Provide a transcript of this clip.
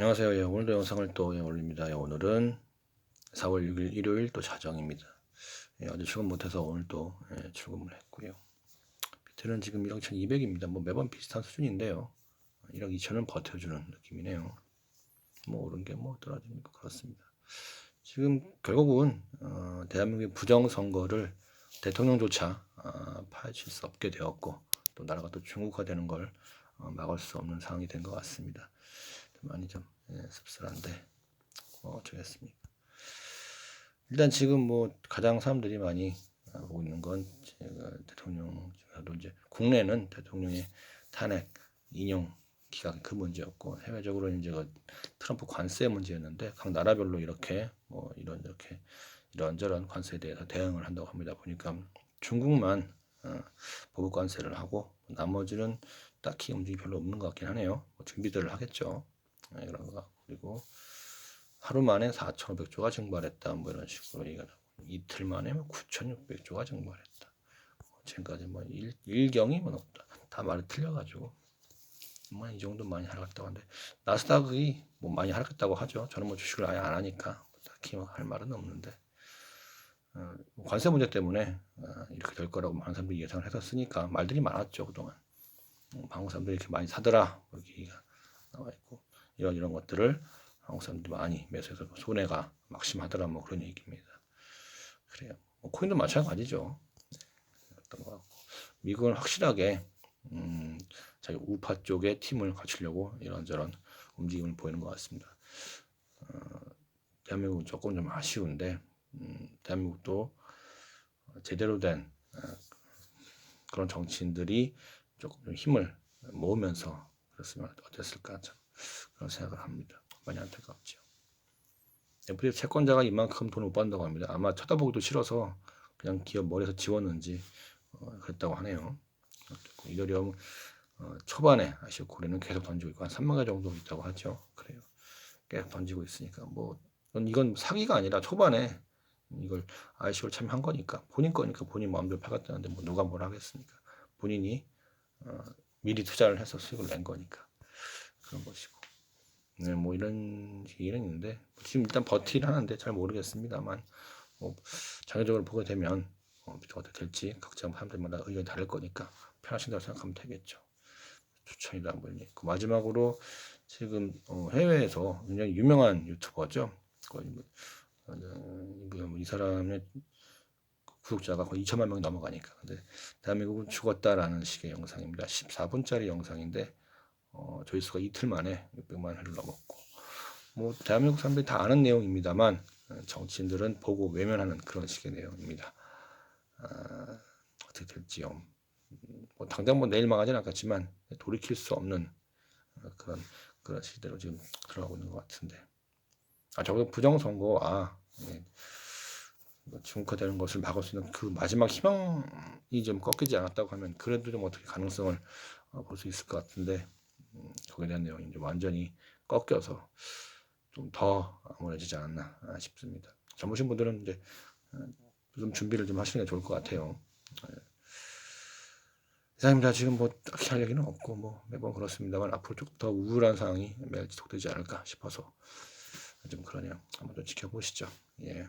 안녕하세요. 예, 오늘도 영상을 또 예, 올립니다. 예, 오늘은 4월 6일 일요일 또 자정입니다. 예, 어제 출근 못해서 오늘 또 예, 출근을 했고요. 비트는 지금 1억 1200입니다. 뭐 매번 비슷한 수준인데요. 1억 2천은 버텨주는 느낌이네요. 뭐 오른 게뭐거 그렇습니다. 지금 결국은 어, 대한민국의 부정선거를 대통령조차 어, 파헤칠 수 없게 되었고 또 나라가 또 중국화 되는 걸 어, 막을 수 없는 상황이 된 것 같습니다. 많이 좀 예, 씁쓸한데 뭐 어쩌겠습니까. 일단 지금 뭐 가장 사람들이 많이 보고 있는 건 제가 대통령 중에서도 이제 국내는 대통령의 탄핵 인용 기간 그 문제였고 해외적으로 이제 그 트럼프 관세 문제였는데 각 나라별로 이렇게 뭐 이런 이렇게 이런저런 관세에 대해서 대응을 한다고 합니다. 보니까 중국만 어, 보복 관세를 하고 나머지는 딱히 움직임이 별로 없는 것 같긴 하네요. 뭐 준비들을 하겠죠. 네, 이런 거 그리고 하루 만에 4,500조가 증발했다 뭐 이런 식으로 얘기가 나고 이틀 만에 9,600조가 뭐 증발했다. 뭐 지금까지 뭐 일, 일경이 뭐 없다. 다 말이 틀려가지고 뭐이 정도 많이 하락했다고 하는데 나스닥이 뭐 많이 하락했다고 하죠. 저는 뭐 주식을 아예 안 하니까 딱히 뭐할 말은 없는데 어, 관세 문제 때문에 어, 이렇게 될 거라고 많은 사람들이 예상을 쓰니까 말들이 많았죠 그동안. 어, 한국 사람들이 이렇게 많이 사더라 여기가 나와 있고 이런 이런 것들을 한국 사람들이 많이 매수해서 손해가 막심하더라 뭐 그런 얘기입니다. 그래요. 뭐 코인도 마찬가지죠. 어떤 거 같고 미국은 확실하게 음, 자기 우파 쪽에 팀을 갖추려고 이런저런 움직임을 보이는 것 같습니다. 어, 대한민국은 조금 좀 아쉬운데 음, 대한민국도 제대로 된 어, 그런 정치인들이 조금 좀 힘을 모으면서 그랬으면 어땠을까 참 그런 생각을 합니다. 많이 안타깝죠. FTX 채권자가 이만큼 돈을 못 받는다고 합니다. 아마 쳐다보기도 싫어서 그냥 기업 머리에서 지웠는지 어, 그랬다고 하네요. 이더리움 어, 초반에 아시오 코리는 계속 던지고 있고 한 3만 개 정도 있다고 하죠. 그래요. 계속 던지고 있으니까 뭐 이건 사기가 아니라 초반에 이걸 ICO를 참여한 거니까 본인 거니까 본인 마음대로 팔았다는데 뭐 누가 뭘 하겠습니까? 본인이 어, 미리 투자를 해서 수익을 낸 거니까 그런 것이고 네, 뭐 이런 얘기는 있는데 지금 일단 버티긴 하는데 잘 모르겠습니다만 뭐 장기적으로 보게 되면 어, 어떻게 될지 각자 사람들마다 의견이 다를 거니까 편하신다고 생각하면 되겠죠. 추천이다 뭐 있고 마지막으로 지금 어, 해외에서 굉장히 유명한 유튜버죠. 뭐, 어, 뭐, 이 사람의 구독자가 거의 2천만 명이 넘어가니까. 근데 대한민국은 죽었다라는 식의 영상입니다. 14분짜리 영상인데 어, 조회수가 이틀 만에 600만 회를 넘었고 뭐 대한민국 사람들이 다 아는 내용입니다만 어, 정치인들은 보고 외면하는 그런 식의 내용입니다. 아, 어떻게 될지요. 뭐 당장 뭐 내일 망하지는 않겠지만 돌이킬 수 없는 어, 그런 그런 시대로 지금 들어가고 있는 것 같은데 아 저거 부정선거 아 예. 중국화되는 것을 막을 수 있는 그 마지막 희망이 좀 꺾이지 않았다고 하면 그래도 좀 어떻게 가능성을 어, 볼수 있을 것 같은데 음, 거기에 대한 내용이 이제 완전히 꺾여서 좀 더 암울해지지 않았나 싶습니다. 젊으신 분들은 이제 어, 좀 준비를 좀 하시는 게 좋을 것 같아요. 예. 이상입니다. 지금 뭐 딱히 할 얘기는 없고 뭐 매번 그렇습니다만 앞으로 좀더 우울한 상황이 매일 지속되지 않을까 싶어서 좀 그러네요. 한번 좀 지켜보시죠. 예.